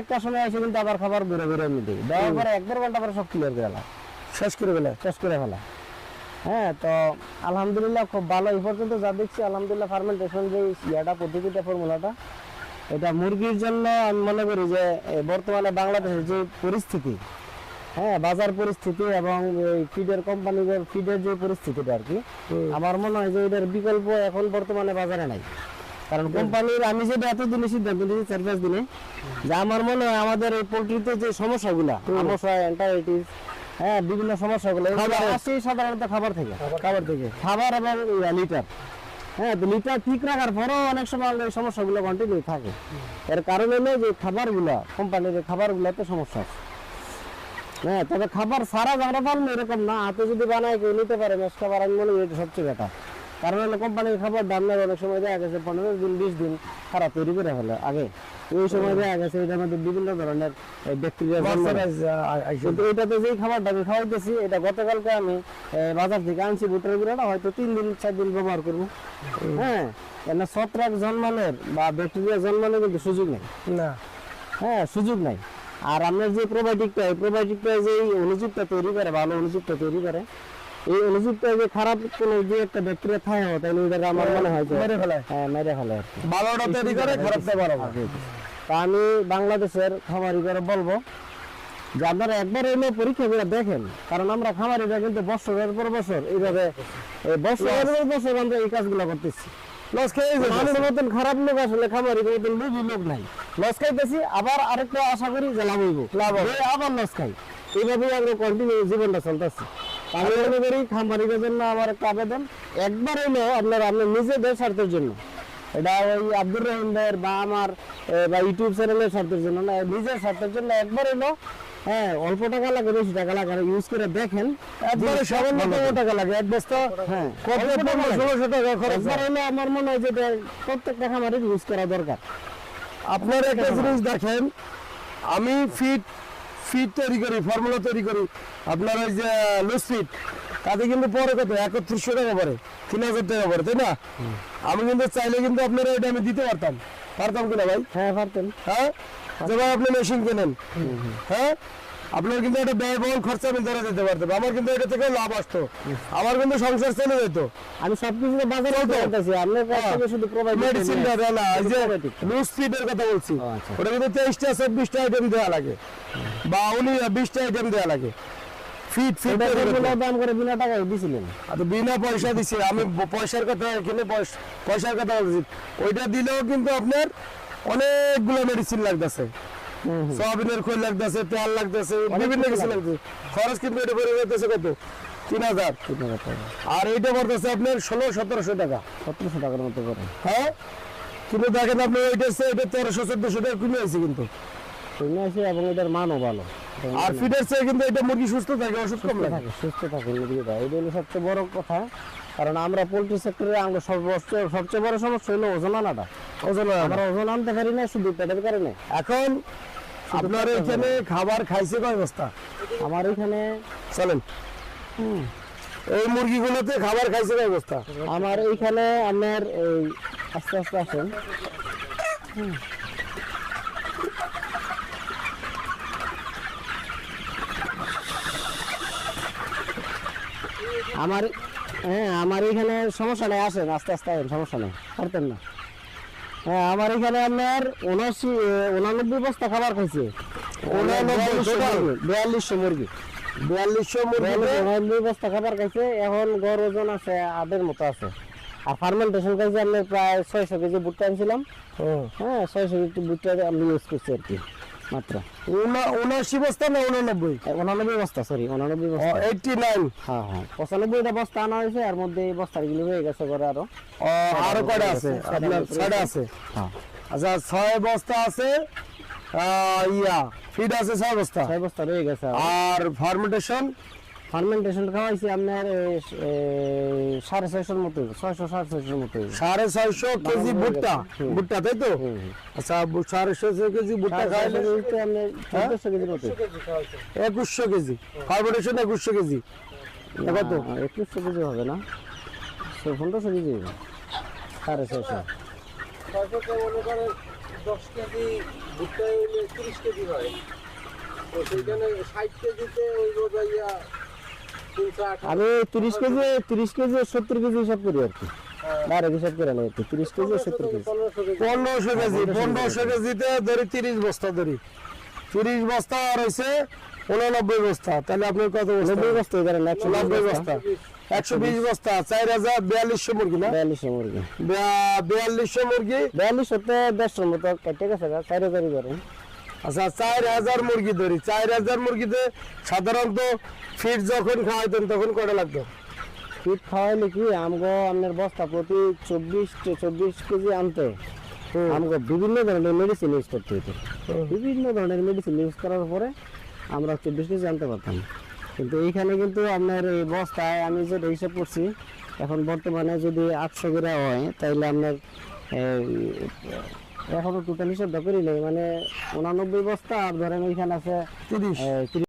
একটা সময় এসে কিন্তু আবার খাবার ঘুরে ঘুরে আমি দিই দেওয়ার পরে এক দেড় ঘণ্টা পরে সব ক্লিয়ার করে ফেলা। শেষ করে ফেলে শেষ করে ফেলা। হ্যাঁ তো আলহামদুলিল্লাহ খুব ভালো। এই পর্যন্ত যা দেখছি আলহামদুলিল্লাহ ফার্মেন্টেশন যে ইয়াটা পদ্ধতিটা ফর্মুলাটা এটা মুরগির জন্য আমি মনে করি যে বর্তমানে বাংলাদেশের যে পরিস্থিতি হ্যাঁ বাজার পরিস্থিতি এবং এই ফিডের কোম্পানিদের ফিডের যে পরিস্থিতিটা আর কি আমার মনে হয় যে এটার বিকল্প এখন বর্তমানে বাজারে নাই। কারণ কোম্পানির আমি যেটা এতদিনে সিদ্ধান্ত নিয়েছি চার পাঁচ দিনে যে আমার মনে হয় আমাদের এই পোলট্রিতে যে সমস্যাগুলা সমস্যা এন্টারাইটিস হ্যাঁ বিভিন্ন সমস্যাগুলো আসে সাধারণত খাবার থেকে। খাবার থেকে। খাবার এবং লিটার হ্যাঁ তো লিটার ঠিক রাখার পরেও অনেক সময় সমস্যাগুলো কন্টিনিউ থাকে। এর কারণ হলো যে খাবারগুলা কোম্পানির খাবারগুলোতে সমস্যা আছে। হ্যাঁ তবে খাবার সারা যারা এরকম না। হাতে যদি বানায় কেউ নিতে পারে এটা সবচেয়ে বেটার কারণ হলো কোম্পানির অনেক সময় দেখা গেছে পনেরো দিন বিশ দিন খারাপ তৈরি করে ফেলে আগে। সময় দেখা গেছে এটার মধ্যে বিভিন্ন ধরনের ব্যাকটেরিয়া কিন্তু এটাতে যেই খাবারটা আমি খাওয়াইতেছি এটা গতকালকে আমি বাজার থেকে আনছি বুটের গুঁড়াটা হয়তো তিন দিন চার দিন ব্যবহার করব। হ্যাঁ এখানে ছত্রাক জন্মানোর বা ব্যাকটেরিয়া জন্মানোর কিন্তু সুযোগ নেই। না। হ্যাঁ সুযোগ নাই। আর আপনার যে প্রোবায়োটিকটা এই প্রোবায়োটিকটা যে অনুজীবটা তৈরি করে ভালো অনুজীবটা তৈরি করে এই অনুজীবটা যে খারাপ কোনো যে একটা ব্যাকটেরিয়া থাকে তাহলে ওইটাকে আমার মনে হয় যে মেরে ফেলে। হ্যাঁ মেরে ফেলে ভালোটা তৈরি করে খারাপটা তা আমি বাংলাদেশের খামারি করে বলব যে আপনারা একবার এলে পরীক্ষা করে দেখেন। কারণ আমরা খামারিরা কিন্তু বছরের পর বছর এইভাবে এই বছরের পর বছর আমরা এই কাজগুলো করতেছি। লস। মতন খারাপ লোক আসলে খামারি মতন লোভী লোক নাই। লস খাইতেছি আবার আরেকটা আশা করি যে লাভ হইব। লাভ আবার লস খাই। এইভাবেই আমরা কন্টিনিউ জীবনটা চলতেছে। আমি মনে করি খামারিদের জন্য আমার একটা আবেদন একবার আপনার আপনার নিজেদের স্বার্থের জন্য এটা ওই আব্দুর রহিম ভাইয়ের বা আমার বা ইউটিউব চ্যানেলের স্বার্থের জন্য না নিজের স্বার্থের জন্য একবার হ্যাঁ অল্প টাকা লাগে বেশি টাকা লাগে ইউজ করে দেখেন একবারে সামান্য টাকা লাগে এক বস্তা হ্যাঁ। ষোলোশো টাকা খরচ। হলে আমার মনে হয় যে প্রত্যেকটা খামারের ইউজ করা দরকার আপনার একটা জিনিস দেখেন আমি ফিট ফিট তৈরি করি ফর্মুলা তৈরি করি। আপনার ওই যে লুজ ফিট তাতে কিন্তু পরে কত? একত্রিশশো টাকা পরে তিন হাজার টাকা পরে তাই না? আমি কিন্তু চাইলে কিন্তু আপনার এটা আমি দিতে পারতাম। পারতাম কিনা ভাই? হ্যাঁ পারতেন। হ্যাঁ? যেমন আপনি মেশিন কেনেন? হ্যাঁ? আপনার কিন্তু একটা ব্যয়বহুল খরচা আমি ধরে দিতে পারতাম। আমার কিন্তু এটা থেকে লাভ আসতো। আমার কিন্তু সংসার চলে যেত। আমি সবকিছু বাজারে। করতেছি কাছ থেকে শুধু প্রোভাইড মেডিসিনটা দেয় না এই যে লুজ ফিডের কথা বলছি। আচ্ছা। ওটা কিন্তু তেইশটা চব্বিশটা আইটেম দেওয়া লাগে। বা উনি বিশটা আইটেম দেওয়া লাগে। ফিট ফিট দাম করে বিনা টাকায় দিছিলেন। বিনা পয়সা দিছি। আমি পয়সার কথা এখানে পয়স- পয়সার কথা বলছি ওইটা দিলেও কিন্তু আপনার অনেকগুলো মেডিসিন লাগতেছে। সয়াবিনের খোল লাগতেছে তেল লাগতেছে বিভিন্ন কিছু লাগতেছে। খরচ কিন্তু এটা পড়ে যেতেছে কত? তিন হাজার। তিন হাজার টাকা। আর এইটা পড়তেছে আপনার ষোলো সতেরোশো টাকা। সতেরোশো টাকার মতো করে। হ্যাঁ? কিন্তু দেখেন আপনি ওইটা হচ্ছে এটা তেরোশো চোদ্দশো টাকা কিনে আছে কিন্তু। আসে এবং এটার মানও ভালো। আর ফিডের চেয়ে কিন্তু এটা মুরগি সুস্থ থাকে ওষুধ কম থাকে সুস্থ থাকে মুরগিটা এটা হলো সবচেয়ে বড় কথা। কারণ আমরা পোলট্রি সেক্টরে আমরা সর্বোচ্চ- সবচেয়ে বড় সমস্যা হলো ওজন আনাটা। ওজন আমরা ওজন আনতে পারি না শুধু পেটের কারণে। এখন আপনার এখানে খাবার খাইছে কয় বস্তা? আমার এখানে চলেন। এই মুরগিগুলোতে খাবার খাইছে কয় বস্তা? আমার এইখানে আপনার এই আস্তে আস্তে আসেন। আমার হ্যাঁ আমার এখানে সমস্যা নেই আসেন আস্তে আস্তে আসেন সমস্যা নেই পারতেন না। হ্যাঁ আমার এখানে আপনার উনআশি উনানব্বই বস্তা খাবার খাইছে। বিয়াল্লিশশো মুরগি বিয়াল্লিশশো মুরগি। দুই বস্তা খাবার খাইছে এখন গড় ওজন আছে আদের মতো আছে। আর ফার্মেন্টেশন খাইছে আমি প্রায় ছয়শো কেজি ভুট্টা আনছিলাম। হ্যাঁ ছয়শো কেজি ভুট্টা আমি ইউজ করছি আর কি। মাত্র। উনআশি বস্তা না উনানব্বই? উনানব্বই বস্তা সরি উনানব্বই বস্তা। এইটটি নাইন হ্যাঁ হ্যাঁ। পঁচানব্বইটা বস্তা আনা হয়েছে আর মধ্যে এই বস্তাগুলি হয়ে গেছে করে আরও। আরও কটা আছে? আপনার ছয়টা আছে? হ্যাঁ। আচ্ছা ছয় বস্তা আছে ইয়া ফিড আছে ছয় বস্তা? ছয় বস্তা রয়ে গেছে আর। ফার্মেন্টেশন ফার্মেন্টেশন খাওয়াইছি আপনার সাড়ে ছয়শোর মতো ছয়শো সাড়ে ছয়শোর মতো সাড়ে ছয়শো কেজি ভুট্টা? ভুট্টা তাই তো। আচ্ছা সাড়ে ছয়শো কেজি ভুট্টা আপনার চোদ্দশো কেজির মতো একুশশো কেজি। ফার্মেন্টেশন একুশশো কেজি। এটা কত একুশশো কেজি হবে না। পনেরোশো কেজি সাড়ে ছয়শো। দশ কেজি ভুট্টা তিরিশ কেজি হয়। তো সেইখানে ষাট কেজিতে ওই আঠারো আমি তিরিশ কেজি তিরিশ কেজি সত্তর কেজি হিসাব করি আর কি। ডাইরেক্ট হিসাব করে নেই তিরিশ কেজি সত্তর কেজি। পনেরোশো কেজি পনেরোশো কেজিতে ধরি তিরিশ বস্তা ধরি। তিরিশ বস্তা আর হয়েছে উননব্বই বস্তা। তাহলে আপনার কত নব্বই বস্তা এই একশো নব্বই বস্তা। একশো বিশ বস্তা চার হাজার বিয়াল্লিশশো মুরগি না? বিয়াল্লিশশো মুরগি। বিয়া- বিয়াল্লিশশো মুরগি? বিয়াল্লিশ হতে দেড়শোর মতো কেটে গেছে চার হাজারই করেন আচ্ছা চার হাজার মুরগি ধরি। চার হাজার মুরগিতে সাধারণত ফিট যখন খাওয়াইতেন তখন কটা লাগতো ফিট খাওয়াইলে কি আমগো আপনার বস্তা প্রতি চব্বিশ চব্বিশ কেজি আনতে। আমগো বিভিন্ন ধরনের মেডিসিন ইউজ করতে হতো বিভিন্ন ধরনের মেডিসিন ইউজ করার পরে আমরা চব্বিশ কেজি আনতে পারতাম। কিন্তু এইখানে কিন্তু আপনার এই বস্তায় আমি যেটা হিসাব করছি এখন বর্তমানে যদি আটশো করে হয় তাইলে আপনার এখনও টোটাল হিসাবটা করি নেই মানে উনানব্বই বস্তা আর ধরেন ওইখানে আছে তিরিশ